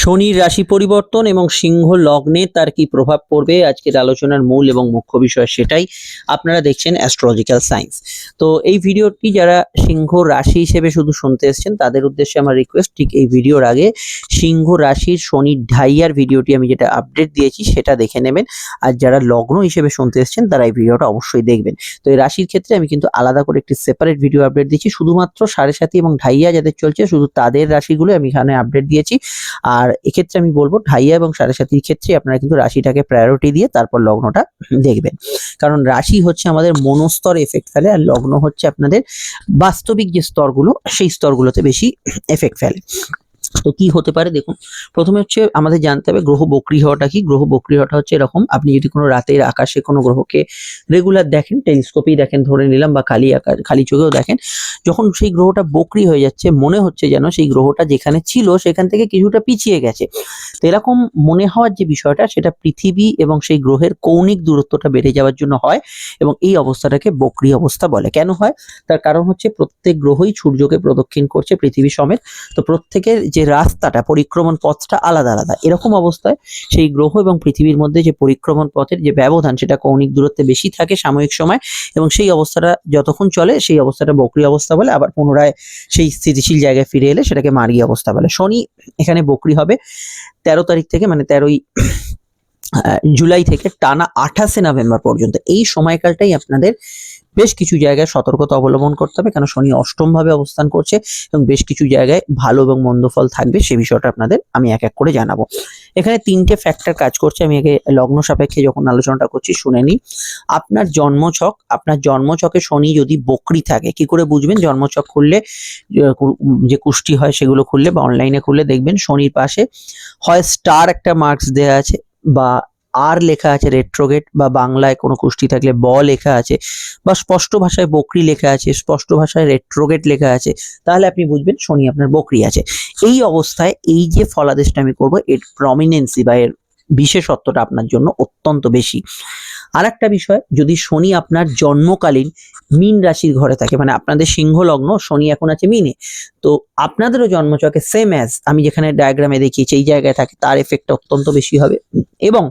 শনির রাশি পরিবর্তন এবং সিংহ লগ্নে তার কি প্রভাব পড়বে? আজকের আলোচনার মূল এবং মুখ্য বিষয় সেটাই আপনারা দেখছেন অ্যাস্ট্রোলজিক্যাল সায়েন্স তো এই ভিডিওটি যারা সিংহ রাশি হিসেবে শুধু শুনতে এসেছেন, তাদের উদ্দেশ্যে আমার রিকোয়েস্ট ঠিক এই ভিডিওর আগে সিংহ রাশির শনির ঢাইয়ার ভিডিওটি আমি যেটা আপডেট দিয়েছি সেটা দেখে নেবেন। আর যারা লগ্ন হিসেবে শুনতে এসেছেন, তারা এই ভিডিওটা অবশ্যই দেখবেন। তো এই রাশির ক্ষেত্রে আমি কিন্তু আলাদা করে একটি সেপারেট ভিডিও আপডেট দিচ্ছি। শুধুমাত্র সাড়ে সাথী এবং ঢাইয়া যাদের চলছে, শুধু তাদের রাশিগুলো আমি এখানে আপডেট দিয়েছি। আর এক্ষেত্রে আমি বলব ঢাইয়া এবং সাড়ে সাতির ক্ষেত্রে আপনারা কিন্তু রাশিটাকে প্রায়োরিটি দিয়ে তারপর লগ্নটা দেখবেন। কারণ রাশি হচ্ছে আমাদের মনস্তর এফেক্ট ফেলে আর লগ্ন হচ্ছে আপনাদের বাস্তবিক যে স্তরগুলো, সেই স্তরগুলোতে বেশি এফেক্ট ফেলে। তো কি হতে পারে দেখুন, প্রথমে হচ্ছে আমাদের জানতে হবে গ্রহ বক্রি হওয়াটা কি? গ্রহ বক্রি হওয়াটা হচ্ছে এরকম, আপনি যদি কোনো রাতের আকাশে কোনো গ্রহকে রেগুলার দেখেন টেলিস্কোপেই দেখেন, ধরে নিলাম বা খালি আকাশ, খালি চোখেও দেখেন, যখন সেই গ্রহটা বক্রি হয়ে যাচ্ছে, মনে হচ্ছে যেন সেই গ্রহটা যেখানে ছিল সেখান থেকে কিছুটা পিছিয়ে গেছে। তো এরকম মনে হওয়ার যে বিষয়টা, সেটা পৃথিবী এবং সেই গ্রহের কৌণিক দূরত্বটা বেড়ে যাওয়ার জন্য হয় এবং এই অবস্থাটাকে বক্রি অবস্থা বলে। কেন হয়? তার কারণ হচ্ছে প্রত্যেক গ্রহই সূর্যকে প্রদক্ষিণ করছে পৃথিবী সমেত। তো প্রত্যেকের যে রাস্তাটা, পরিক্রমণ পথটা আলাদা আলাদা। এরকম অবস্থায় সেই গ্রহ এবং পৃথিবীর মধ্যে যে পরিক্রমণ পথের যে ব্যবধান, সেটা কৌণিক দূরত্বে বেশি থাকে সাময়িক সময় এবং সেই অবস্থাটা যতক্ষণ চলে, সেই অবস্থাটা বকরি অবস্থা বলে, আবার পুনরায় সেই স্থিতিশীল জায়গায় ফিরে এলে সেটাকে মারি অবস্থা বলে। শনি এখানে বকরি হবে। তেরো তারিখ থেকে মানে তেরোই জুলাই থেকে টানা আঠাশে নভেম্বর পর্যন্ত। এই সময়কালটাই আপনাদের বেশ কিছু জায়গায় সতর্কতা অবলম্বন করতে হবে, কেন শনি অষ্টম ভাবে অবস্থান করছে এবং বেশ কিছু জায়গায় ভালো এবং মন্দ ফল থাকবে, সে বিষয়টা আপনাদের আমি এক এক করে জানাব। এখানে তিনটে ফ্যাক্টর কাজ করছে, আমি আগে লগ্ন সাপেক্ষে যখন আলোচনাটা করছি শুনে নিই। আপনার জন্মছক, আপনার জন্মছকে শনি যদি বকরি থাকে, কি করে বুঝবেন? জন্মছক খুললে, যে যে কুষ্টি হয় সেগুলো খুললে বা অনলাইনে খুললে দেখবেন শনির পাশে হয় স্টার একটা মার্কস দেওয়া আছে বা আর লেখা আছে রেট্রোগেট বা বাংলায় কোনো কুষ্টি থাকলে ব লেখা আছে বা স্পষ্ট ভাষায় বকরি লেখা আছে, স্পষ্ট ভাষায় রেট্রোগেট লেখা আছে, তাহলে আপনি বুঝবেন শনি আপনার বকরি আছে। এই অবস্থায় এই যে ফলাদেশটা আমি করব, এর প্রমিনেন্সি বা এর বিশেষত্বটা আপনার জন্য অত্যন্ত বেশি। আর একটা বিষয়, যদি শনি আপনার জন্মকালীন মীন রাশির ঘরে থাকে মানে আপনাদের সিংহ লগ্ন, শনি এখন আছে মিনে, তো আপনাদেরও জন্মচকে সেম অ্যাজ আমি যেখানে ডায়াগ্রামে দেখিয়েছি, এই জায়গায় থাকে, তার এফেক্টটা অত্যন্ত বেশি হবে। এবং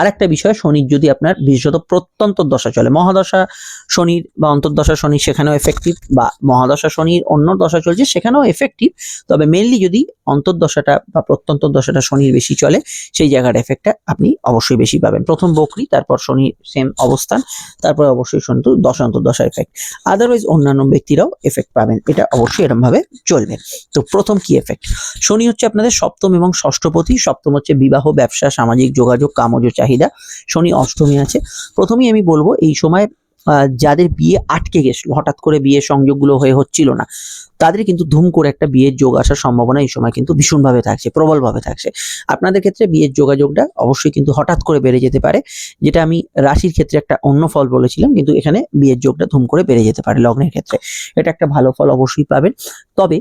আরেকটা বিষয়, শনির যদি আপনার বিশেষত প্রত্যন্ত দশা চলে, মহাদশা শনির বা অন্তর্দশা শনির সেখানেও এফেক্টিভ বা মহাদশা শনির অন্য দশা চলছে সেখানেও এফেক্টিভ তবে মেনলি যদি অন্তর্দশাটা বা প্রত্যন্ত দশাটা শনির বেশি চলে, সেই জায়গার এফেক্টটা আপনি অবশ্যই বেশি পাবেন। প্রথম বকরি, তারপর শনি সেম অবস্থান, তারপর অবশ্যই শনি দশা অন্তর্দশা এফেক্ট আদারওয়াইজ অন্যান্য ব্যক্তিরাও এফেক্ট পাবেন, এটা অবশ্যই এরকম ভাবে চলবে। তো প্রথম কি এফেক্ট শনি হচ্ছে আপনাদের সপ্তম এবং ষষ্ঠপতি, সপ্তম হচ্ছে বিবাহ, ব্যবসা, সামাজিক যোগাযোগ, কামজ চাহিদা শনি অষ্টমী আছে। প্রথমেই আমি বলব, এই সময় যাদের বিয়ে আটকে গেছিল, হঠাৎ করে বিয়ের সংযোগগুলো হয়ে হচ্ছিল না তাদের কিন্তু ধুম করে একটা বিয়ের যোগ আসার সম্ভাবনা এই সময় কিন্তু ভীষণভাবে থাকছে, প্রবলভাবে থাকছে। আপনাদের ক্ষেত্রে বিয়ের যোগাযোগটা অবশ্যই কিন্তু হঠাৎ করে বেড়ে যেতে পারে, যেটা আমি রাশির ক্ষেত্রে একটা অন্য ফল বলেছিলাম, কিন্তু এখানে বিয়ের যোগটা ধুম করে বেড়ে যেতে পারে লগ্নের ক্ষেত্রে। এটা একটা ভালো ফল অবশ্যই পাবেন। তবে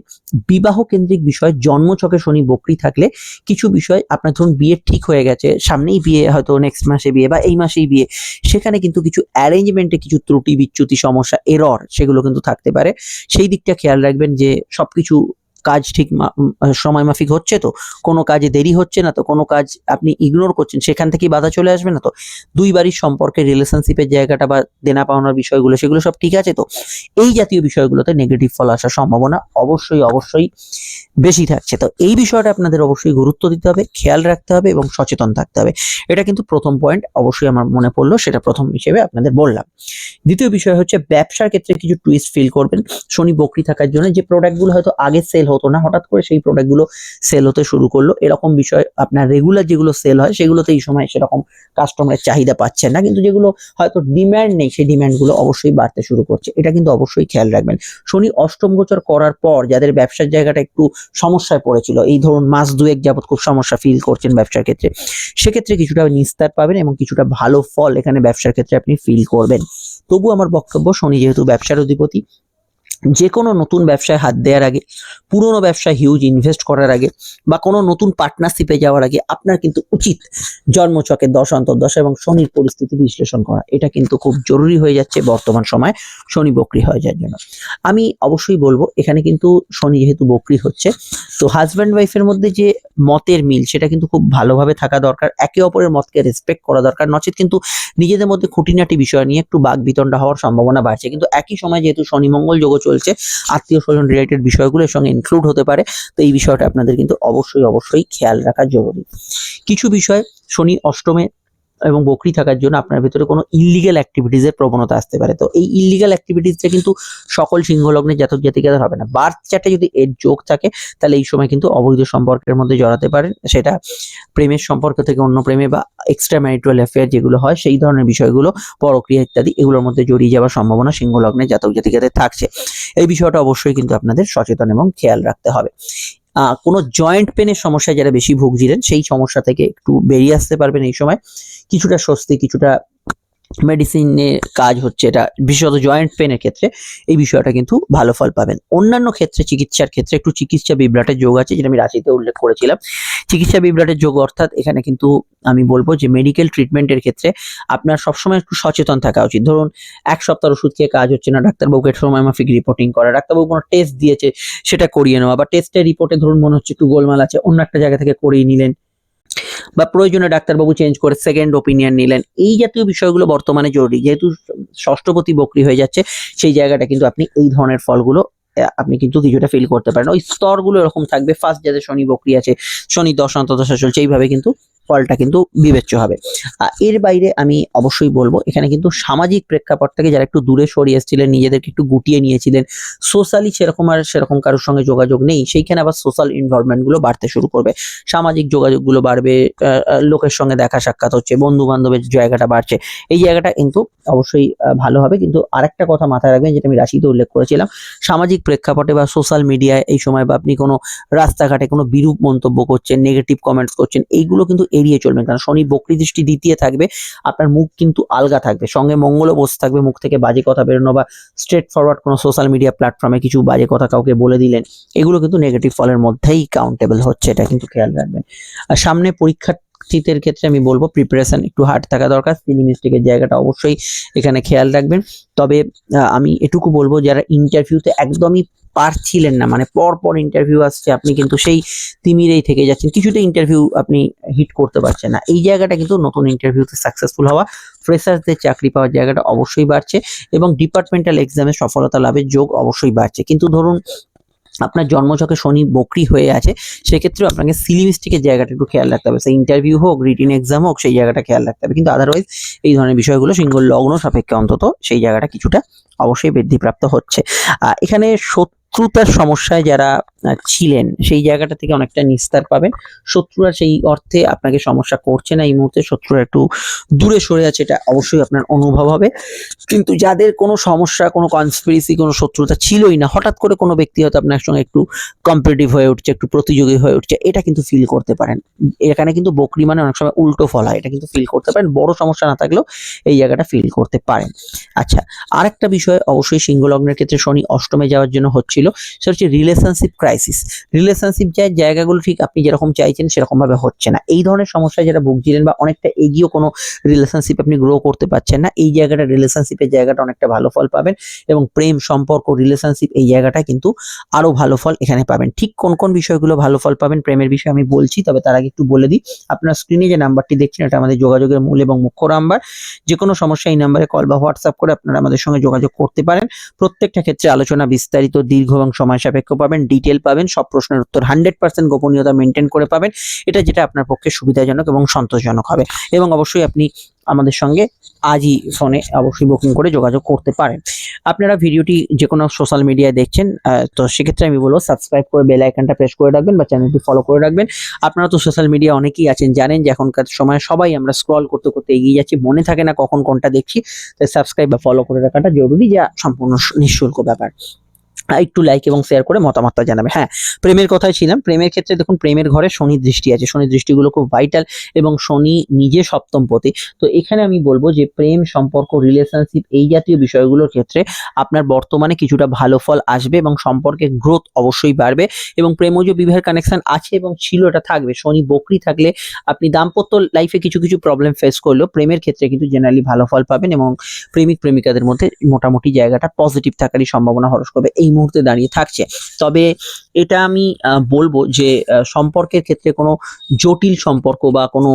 বিবাহ কেন্দ্রিক বিষয়, জন্মছকে শনি বকরি থাকলে কিছু বিষয় আপনার ধরুন বিয়ে ঠিক হয়ে গেছে, সামনেই বিয়ে হয়তো নেক্সট মাসে বিয়ে বা এই মাসেই বিয়ে, সেখানে কিন্তু কিছু অ্যারেঞ্জমেন্টে কিছু ত্রুটি, বিচ্যুতি, সমস্যা এরর সেগুলো কিন্তু থাকতে পারে। সেই দিকটা খেয়াল রাখবেন। যে সবকিছু কাজ ঠিক সময় মাফিক হচ্ছে তো? কোনো কাজে দেরি হচ্ছে না তো? কোনো কাজ আপনি ইগনোর করছেন, সেখান থেকেই বাধা চলে আসবে না তো? দুই বাড়ির সম্পর্কে রিলেশনশিপের জায়গাটা বা দেনা পাওনার বিষয়গুলো, সেগুলো সব ঠিক আছে তো? এই জাতীয় বিষয়গুলোতে নেগেটিভ ফল আসার সম্ভাবনা অবশ্যই অবশ্যই বেশি থাকছে তো? এই বিষয়টা আপনাদের অবশ্যই গুরুত্ব দিতে হবে, খেয়াল রাখতে হবে এবং সচেতন থাকতে হবে। এটা কিন্তু প্রথম পয়েন্ট অবশ্যই আমার মনে পড়ল, সেটা প্রথম হিসেবে আপনাদের বললাম। দ্বিতীয় বিষয় হচ্ছে ব্যবসার ক্ষেত্রে কিছু টুইস্ট ফিল করবেন। শনি বকরি থাকার জন্য যে প্রোডাক্টগুলো হয়তো আগে সেল হতো না। হঠাৎ করে সেই প্রোডাক্টগুলো সেল হতে শুরু করল। এরকম বিষয় আপনার রেগুলার যেগুলো সেল হয়, সেগুলোতে এই সময় সেরকম কাস্টমারের চাহিদা পাচ্ছেন না। কিন্তু যেগুলো হয়তো ডিম্যান্ড নেই, সেই ডিম্যান্ডগুলো অবশ্যই বাড়তে শুরু করছে। এটা কিন্তু অবশ্যই খেয়াল রাখবেন। শনি অষ্টম গোচর করার পর যাদের ব্যবসার জায়গাটা একটু সমস্যায় পড়েছিল, এই ধরুন মাস দুয়েক যাবত খুব সমস্যা ফিল করছেন ব্যবসার ক্ষেত্রে, সেক্ষেত্রে কিছুটা নিস্তার পাবেন এবং কিছুটা ভালো ফল এখানে ব্যবসার ক্ষেত্রে আপনি ফিল করবেন। তবু আমার বক্তব্য, শনি যেহেতু ব্যবসার অধিপতি যে কোনো নতুন ব্যবসায় হাত দেওয়ার আগে, পুরনো ব্যবসায় হিউজ ইনভেস্ট করার আগে বা কোনো নতুন পার্টনারশিপে যাওয়ার আগে আপনার কিন্তু উচিত জন্মচকের দশ অন্তর্দশা এবং শনির পরিস্থিতি বিশ্লেষণ করা। এটা কিন্তু খুব জরুরি হয়ে যাচ্ছে বর্তমান সময় শনি বকরি হয়ে যাওয়ার জন্য। আমি অবশ্যই বলব, এখানে কিন্তু শনি যেহেতু বকরি হচ্ছে, তো হাজব্যান্ড ওয়াইফের মধ্যে যে মতের মিল, সেটা কিন্তু খুব ভালোভাবে থাকা দরকার। একে অপরের মতকে রেসপেক্ট করা দরকার। নচেত কিন্তু নিজেদের মধ্যে খুঁটিনাটি বিষয় নিয়ে একটু বাঘ বিতণ্ডা হওয়ার সম্ভাবনা বাড়ছে। কিন্তু একই সময় যেহেতু শনি মঙ্গল যোগও চলছে। আত্মীয় স্বজন রিলেটেড বিষয়গুলো এর সঙ্গে ইনক্লুড হতে পারে। তো এই বিষয়টা আপনাদের কিন্তু অবশ্যই অবশ্যই খেয়াল রাখা জরুরি। কিছু বিষয়, শনি অষ্টমে এবং বকরি থাকার জন্য আপনার ভিতরে কোনো ইলিগাল অ্যাক্টিভিটিসের প্রবণতা আসতে পারে। তো এই ইলিগাল অ্যাক্টিভিটিসটা কিন্তু সকল সিংহ লগ্নের জাতক জাতিকাদের হবে না। বার্থ চার্টে যদি এর যোগ থাকে, তাহলে এই সময় কিন্তু অবৈধ সম্পর্কের মধ্যে জড়াতে পারেন। সেটা প্রেমের সম্পর্ক থেকে অন্য প্রেমে বা এক্সট্রা ম্যারিটাল অ্যাফেয়ার যেগুলো হয়, সেই ধরনের বিষয়গুলো, পরক্রিয়া ইত্যাদি, এগুলোর মধ্যে জড়িয়ে যাওয়ার সম্ভাবনা সিংহ লগ্নের জাতক জাতিকাদের থাকছে। এই বিষয়টা অবশ্যই কিন্তু আপনাদের সচেতন এবং খেয়াল রাখতে হবে। কোনো জয়েন্ট পেনের সমস্যায় যারা বেশি ভুগছিলেন, সেই সমস্যা থেকে একটু বেরিয়ে আসতে পারবেন এই সময়। কিছুটা স্বস্তি, কিছুটা মেডিসিনের কাজ হচ্ছে এটা, বিশেষত জয়েন্ট পেনের ক্ষেত্রে এই বিষয়টা কিন্তু ভালো ফল পাবেন। অন্যান্য ক্ষেত্রে, চিকিৎসার ক্ষেত্রে একটু চিকিৎসা বিভ্রাটের যোগ আছে, যেটা আমি রাশিতে উল্লেখ করেছিলাম। চিকিৎসা বিভ্রাটের যোগ অর্থাৎ এখানে কিন্তু আমি বলব যে মেডিকেল ট্রিটমেন্টের ক্ষেত্রে আপনার সবসময় একটু সচেতন থাকা উচিত। ধরুন, এক সপ্তাহ ওষুধ খেয়ে কাজ হচ্ছে না ডাক্তারবাবুকে সময় মাফিক রিপোর্টিং করা, ডাক্তারবাবু কোনো টেস্ট দিয়েছে, সেটা করিয়ে নেওয়া, বা টেস্টের রিপোর্টে ধরুন মনে হচ্ছে একটু গোলমাল আছে, অন্য একটা জায়গা থেকে করিয়ে নিলেন বা প্রয়োজনে ডাক্তারবাবু চেঞ্জ করে সেকেন্ড ওপিনিয়ন নিলেন। এই জাতীয় বিষয়গুলো বর্তমানে জরুরি। যেহেতু ষষ্ঠপতি বকরি হয়ে যাচ্ছে, সেই জায়গাটা কিন্তু আপনি এই ধরনের ফলগুলো আপনি কিন্তু কিছুটা ফিল করতে পারেন। ওই স্তরগুলো এরকম থাকবে। ফার্স্ট যাদের শনি বকরি আছে, শনি দশ অন্তদশা চলছে, এইভাবে কিন্তু ফলটা কিন্তু বিবেচ্য হবে। এর বাইরে আমি অবশ্যই বলব, এখানে কিন্তু সামাজিক প্রেক্ষাপট থেকে যারা একটু দূরে সরিয়ে এসেছিলেন, নিজেদেরকে একটু গুটিয়ে নিয়েছিলেন সোশ্যালি সেরকম আর সেরকম কারোর সঙ্গে যোগাযোগ নেই, সেইখানে আবার সোশ্যাল ইনভলভমেন্টগুলো বাড়তে শুরু করবে। সামাজিক যোগাযোগগুলো বাড়বে লোকের সঙ্গে দেখা সাক্ষাৎ হচ্ছে বন্ধু বান্ধবের জায়গাটা বাড়ছে, এই জায়গাটা কিন্তু অবশ্যই ভালো হবে। কিন্তু আরেকটা কথা মাথায় রাখবেন, যেটা আমি রাশিতে উল্লেখ করেছিলাম, সামাজিক প্রেক্ষাপটে বা সোশ্যাল মিডিয়ায় এই সময় বা আপনি কোনো রাস্তাঘাটে কোনো বিরূপ মন্তব্য করছেন নেগেটিভ কমেন্টস করছেন, এইগুলো কিন্তু এড়িয়ে চলবেন, কারণ শনি বকরি দৃষ্টি দ্বিতীয় থাকবে, আপনার মুখ কিন্তু আলগা থাকবে, সঙ্গে মঙ্গলও বসে থাকবে মুখ থেকে বাজে কথা বেরোনো বা স্ট্রেট ফরওয়ার্ড কোনো সোশ্যাল মিডিয়া প্ল্যাটফর্মে কিছু বাজে কথা কাউকে বলে দিলেন, এগুলো কিন্তু নেগেটিভ ফলের মধ্যেই কাউন্টেবল হচ্ছে, এটা কিন্তু খেয়াল রাখবেন। আর সামনে পরীক্ষার্থীদের ক্ষেত্রে আমি বলব প্রিপারেশন একটু হার্ড থাকা দরকার সিলি মিস্টেকের জায়গাটা অবশ্যই এখানে খেয়াল রাখবেন। তবে আমি এটুকু বলব, যারা ইন্টারভিউতে একদমই পারছিলেন না। মানে পর পর ইন্টারভিউ আসছে, আপনি কিন্তু সেই তিমিরেই থেকে যাচ্ছেন। কিছুটা ইন্টারভিউ আপনি হিট করতে পারছেন না। এই জায়গাটা কিন্তু নতুন ইন্টারভিউতে সাকসেসফুল হওয়া ফ্রেশার্সদের চাকরি পাওয়ার জায়গাটা অবশ্যই বাড়ছে এবং ডিপার্টমেন্টাল এক্সামে সফলতা লাভের যোগ অবশ্যই বাড়ছে। কিন্তু ধরুন, আপনার জন্মছকে শনি বকরি হয়ে আছে সেক্ষেত্রে আপনাকে সিলিমিস্টিকের জায়গাটা একটু খেয়াল রাখতে হবে। সেই ইন্টারভিউ হোক রিটিন এক্সাম হোক, সেই জায়গাটা খেয়াল রাখতে হবে। কিন্তু আদারওয়াইজ এই ধরনের বিষয়গুলো সিঙ্গল লগ্ন সাপেক্ষে অন্তত সেই জায়গাটা কিছুটা অবশ্যই বৃদ্ধিপ্রাপ্ত হচ্ছে। এখানে এখানে শত্রুতার সমস্যায় যারা ছিলেন, সেই জায়গাটা থেকে অনেকটা নিস্তার পাবেন। শত্রুরা সেই অর্থে আপনাকে সমস্যা করছে না এই মুহূর্তে, শত্রুরা একটু দূরে সরে আছে, এটা অবশ্যই আপনার অনুভব হবে। কিন্তু যাদের কোনো সমস্যা, কোনো কনস্পিরেসি কোনো শত্রুতা ছিলই না, হঠাৎ করে কোনো ব্যক্তি হয়তো আপনার সঙ্গে একটু কম্পিটিটিভ হয়ে উঠছে, একটু প্রতিযোগী হয়ে উঠছে, এটা কিন্তু ফিল করতে পারেন। এখানে কিন্তু বকরি মানে অনেক সময় উল্টো ফল হয়, এটা কিন্তু ফিল করতে পারেন। বড় সমস্যা না থাকলেও এই জায়গাটা ফিল করতে পারেন। আচ্ছা আরেকটা বিষয় অবশ্যই সিংহ লগ্নের ক্ষেত্রে শনি অষ্টমে যাওয়ার জন্য হচ্ছিল সেটা হচ্ছে রিলেশনশিপ ক্রাইসিস রিলেশনশিপ যে জায়গাগুলো ঠিক আপনি যেরকম চাইছেন সেরকম ভাবে হচ্ছে না। এই ধরনের সমস্যায় যারা ভুগছিলেন বা অনেকটা এগিয়েও কোনো রিলেশনশিপ আপনি গ্রো করতে পারছেন না, এই জায়গাটা রিলেশনশিপের জায়গাটা অনেকটা ভালো ফল পাবেন এবং প্রেম, সম্পর্ক রিলেশনশিপ এই জায়গাটা কিন্তু আরও ভালো ফল এখানে পাবেন। ঠিক কোন কোন বিষয়গুলো ভালো ফল পাবেন প্রেমের বিষয়ে আমি বলছি, তবে তার আগে একটু বলে দিই, আপনার স্ক্রিনে যে নাম্বারটি দেখছেন এটা আমাদের যোগাযোগের মূল এবং মুখ্য নাম্বার। যে কোনো সমস্যা এই নাম্বারে কল বা হোয়াটসঅ্যাপ করে আপনারা আমাদের সঙ্গে যোগাযোগ করতে পারেন। প্রত্যেকটা ক্ষেত্রে আলোচনা বিস্তারিত, দীর্ঘ এবং সময় সাপেক্ষ পাবেন ডিটেল পাবেন, সব প্রশ্নের উত্তর হান্ড্রেড পার্সেন্ট গোপনীয়তা মেনটেন করে পাবেন। এটা যেটা আপনার পক্ষে সুবিধাজনক এবং সন্তোষজনক হবে। এবং অবশ্যই আপনি আমাদের সঙ্গে আজই ফোনে অবশ্যই বুকিং করে যোগাযোগ করতে পারেন। আপনারা ভিডিওটি যে কোনো সোশ্যাল মিডিয়ায় দেখছেন তো সেক্ষেত্রে আমি বলব সাবস্ক্রাইব করে বেল আইকনটা প্রেস করে রাখবেন বা চ্যানেলটি ফলো করে রাখবেন। আপনারা তো সোশ্যাল মিডিয়া অনেকেই আছেন, জানেন যে এখনকার সময় সবাই আমরা স্ক্রল করতে করতে এগিয়ে যাচ্ছি, মনে থাকে না কখন কোনটা দেখছি। তাই সাবস্ক্রাইব বা ফলো করে রাখাটা জরুরি, যা সম্পূর্ণ নিঃশুল্ক ব্যাপার। একটু লাইক এবং শেয়ার করে মতামতটা জানাবে। হ্যাঁ প্রেমের কথায় ছিলাম। প্রেমের ক্ষেত্রে দেখুন, প্রেমের ঘরে শনি দৃষ্টি আছে। শনি দৃষ্টিগুলো খুব ভাইটাল এবং শনি নিজে সপ্তমপতি তো এখানে আমি বলব যে, প্রেম সম্পর্ক রিলেশনশিপ এই জাতীয় বিষয়গুলোর ক্ষেত্রে আপনার বর্তমানে কিছুটা ভালো ফল আসবে এবং সম্পর্কের গ্রোথ অবশ্যই বাড়বে এবং প্রেমজ বিবাহের কানেকশন আছে এবং ছিল, এটা থাকবে। শনি বকরি থাকলে আপনি দাম্পত্য লাইফে কিছু কিছু প্রবলেম ফেস করলেও প্রেমের ক্ষেত্রে কিন্তু জেনারেলি ভালো ফল পাবেন এবং প্রেমিক, প্রেমিকাদের মধ্যে মোটামুটি জায়গাটা পজিটিভ থাকারই সম্ভাবনা হরস করবে এই মুহূর্তে দাঁড়িয়ে থাকছে। তবে এটা আমি বলব যে সম্পর্কের ক্ষেত্রে কোনো জটিল সম্পর্ক বা কোনো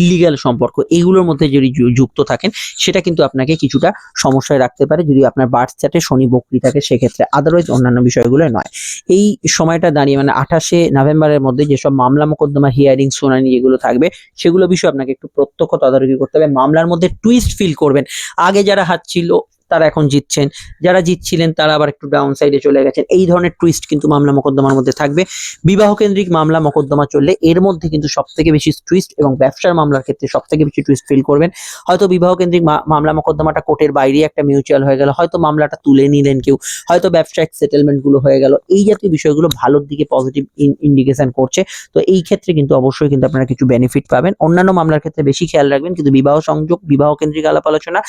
ইলিগ্যাল সম্পর্ক এইগুলোর মধ্যে যদি যুক্ত থাকেন, সেটা কিন্তু আপনাকে কিছুটা সমস্যায় রাখতে পারে যদি আপনার বার্থ চার্টে শনি বকরি থাকে, সেক্ষেত্রে। আদারওয়াইজ অন্যান্য বিষয়গুলো নয়। এই সময়টা দাঁড়িয়ে মানে আঠাশে নভেম্বরের মধ্যে যেসব মামলা মোকদ্দমা হিয়ারিং শুনানি যেগুলো থাকবে, সেগুলো বিষয়ে আপনাকে একটু প্রত্যক্ষ তদারকি করতে হবে। মামলার মধ্যে টুইস্ট ফিল করবেন। আগে যারা হাত ছিল তারা এখন জিতছেন। যারা জিতছিলেন, তারা আবার একটু ডাউন সাইডে চলে গেছেন। এই ধরনের টুইস্ট কিন্তু মামলা মোকদ্দমার মধ্যে থাকবে। বিবাহ কেন্দ্রিক মামলা মোকদ্দমা চললে এর মধ্যে কিন্তু সব থেকে বেশি টুইস্ট এবং ব্যবসার মামলার ক্ষেত্রে সব থেকে বেশি টুইস্ট ফিল করবেন। হয়তো বিবাহ কেন্দ্রিক মামলা মোকদ্দমাটা কোর্টের বাইরে একটা মিউচুয়াল হয়ে গেল। হয়তো মামলাটা তুলে নিলেন কেউ। হয়তো ব্যবসায়িক সেটেলমেন্টগুলো হয়ে গেল। এই জাতীয় বিষয়গুলো ভালোর দিকে পজিটিভ ইন্ডিকেশন করছে। তো এই ক্ষেত্রে কিন্তু অবশ্যই কিন্তু আপনারা কিছু বেনিফিট পাবেন। অন্যান্য মামলার ক্ষেত্রে বেশি খেয়াল রাখবেন। কিন্তু বিবাহ সংযোগ বিবাহ কেন্দ্রিক আলাপ আলোচনা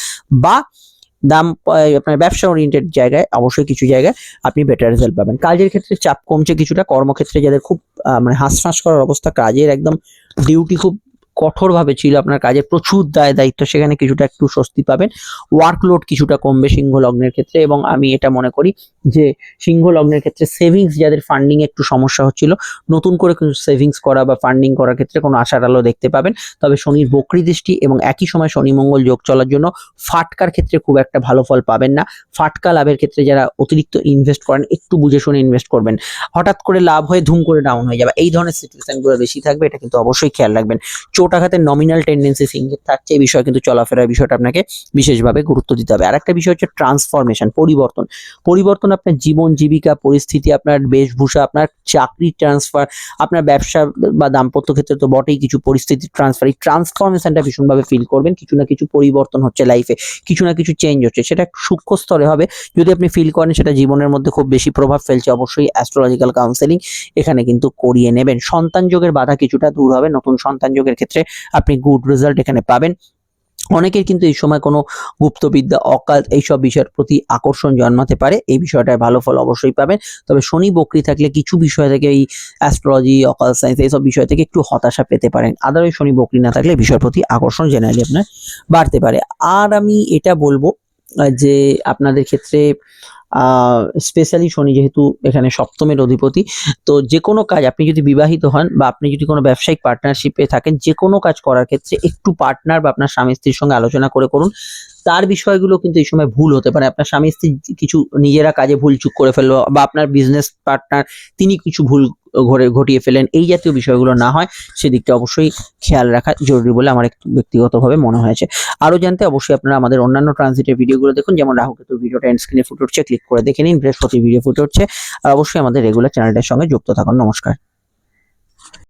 বা দাম আপনার ব্যবসা ওরিয়েন্টেড জায়গায় অবশ্যই কিছু জায়গায় আপনি বেটার রেজাল্ট পাবেন। কাজের ক্ষেত্রে চাপ কমছে কিছুটা, কর্মক্ষেত্রে যাদের খুব মানে হাঁসফাঁস করার অবস্থা, কাজের একদম ডিউটি খুব কঠোরভাবে ছিল আপনার কাজে, প্রচুর দায় দায়িত্ব, সেখানে কিছুটা একটু স্বস্তি পাবেন। ওয়ার্কলোড কিছুটা কমবে সিংহ লগ্নের ক্ষেত্রে এবং আমি এটা মনে করি যে সিংহ লগ্নের ক্ষেত্রে সেভিংস যাদের ফান্ডিং একটু সমস্যা হচ্ছিল, নতুন করে কিছু সেভিংস করা বা ফান্ডিং করার ক্ষেত্রে কোনো আশার আলো দেখতে পাবেন। তবে শনির বক্রি দৃষ্টি এবং একই সময় শনি মঙ্গল যোগ চলার জন্য ফাটকার ক্ষেত্রে খুব একটা ভালো ফল পাবেন না। ফাটকা লাভের ক্ষেত্রে যারা অতিরিক্ত ইনভেস্ট করেন, একটু বুঝে শুনে ইনভেস্ট করবেন। হঠাৎ করে লাভ হয়ে ধুম করে ডাউন হয়ে যাবে। এই ধরনের সিচুয়েশনগুলো বেশি থাকবে, এটা কিন্তু অবশ্যই খেয়াল রাখবেন। চোট আঘাতের নমিনাল টেন্ডেন্সি সিঙ্গের থাকছে, এই বিষয়ে কিন্তু চলাফেরার বিষয়টা আপনাকে বিশেষভাবে গুরুত্ব দিতে হবে। আর একটা বিষয় হচ্ছে ট্রান্সফরমেশন পরিবর্তন। পরিবর্তন আপনার জীবন, জীবিকা, পরিস্থিতি, আপনার বেশভূষা, আপনার চাকরি ট্রান্সফার আপনার ব্যবসা বা দাম্পত্য ক্ষেত্রে তো বটেই কিছু পরিস্থিতি ট্রান্সফার এই ট্রান্সফরমেশনটা ভীষণভাবে ফিল করবেন, কিছু না কিছু পরিবর্তন হচ্ছে লাইফে কিছু না কিছু চেঞ্জ হচ্ছে, সেটা সূক্ষ্ম স্তরে হবে। যদি আপনি ফিল করেন সেটা জীবনের মধ্যে খুব বেশি প্রভাব ফেলছে, অবশ্যই অ্যাস্ট্রোলজিক্যাল কাউন্সেলিং এখানে কিন্তু করিয়ে নেবেন। সন্তান যোগের বাধা কিছুটা দূর হবে, নতুন সন্তান যোগের ক্ষেত্রে আপনি গুড রেজাল্ট এখানে পাবেন। অনেকের কিন্তু এই সময় কোনো গুপ্তবিদ্যা, অকাল এইসব বিষয়ের প্রতি আকর্ষণ জন্মাতে পারে। এই বিষয়টায় ভালো ফল অবশ্যই পাবেন। তবে শনি বকরি থাকলে কিছু বিষয় থেকে এই অ্যাস্ট্রোলজি অকাল সায়েন্স এইসব বিষয় থেকে একটু হতাশা পেতে পারেন। আদারওয়াইজ শনি বকরি না থাকলে বিষয়ের প্রতি আকর্ষণ জেনারেলি আপনার বাড়তে পারে। আর আমি এটা বলব যে আপনাদের ক্ষেত্রে স্পেশালি শনি যেহেতু এখানে সপ্তমের অধিপতি, তো যে কোনো কাজ, আপনি যদি বিবাহিত হন বা আপনি যদি কোনো ব্যবসায়িক পার্টনারশিপে থাকেন যে কোনো কাজ করার ক্ষেত্রে একটু পার্টনার বা আপনার স্বামী স্ত্রীর সঙ্গে আলোচনা করে করুন। তার বিষয়গুলো কিন্তু এই সময় ভুল হতে পারে। আপনার স্বামী স্ত্রী কিছু নিজেরা কাজে ভুল চুক করে ফেলল বা আপনার বিজনেস পার্টনার তিনি কিছু ভুল ঘরে ঘটিয়ে ফেলেন, এই জাতীয় বিষয়গুলো না হয়, সেদিকটা অবশ্যই খেয়াল রাখা জরুরি বলে আমার একটু ব্যক্তিগতভাবে মনে হয়েছে। আরও জানতে অবশ্যই আপনারা আমাদের অন্যান্য ট্রানজিটের ভিডিওগুলো দেখুন। যেমন রাহু কেতুর ভিডিওটা এন্ড স্ক্রিনে ফুটে উঠছে ক্লিক করে দেখে নিন বৃহস্পতি ভিডিও ফুটে উঠছে আর অবশ্যই আমাদের রেগুলার চ্যানেলটার সঙ্গে যুক্ত থাকুন। নমস্কার।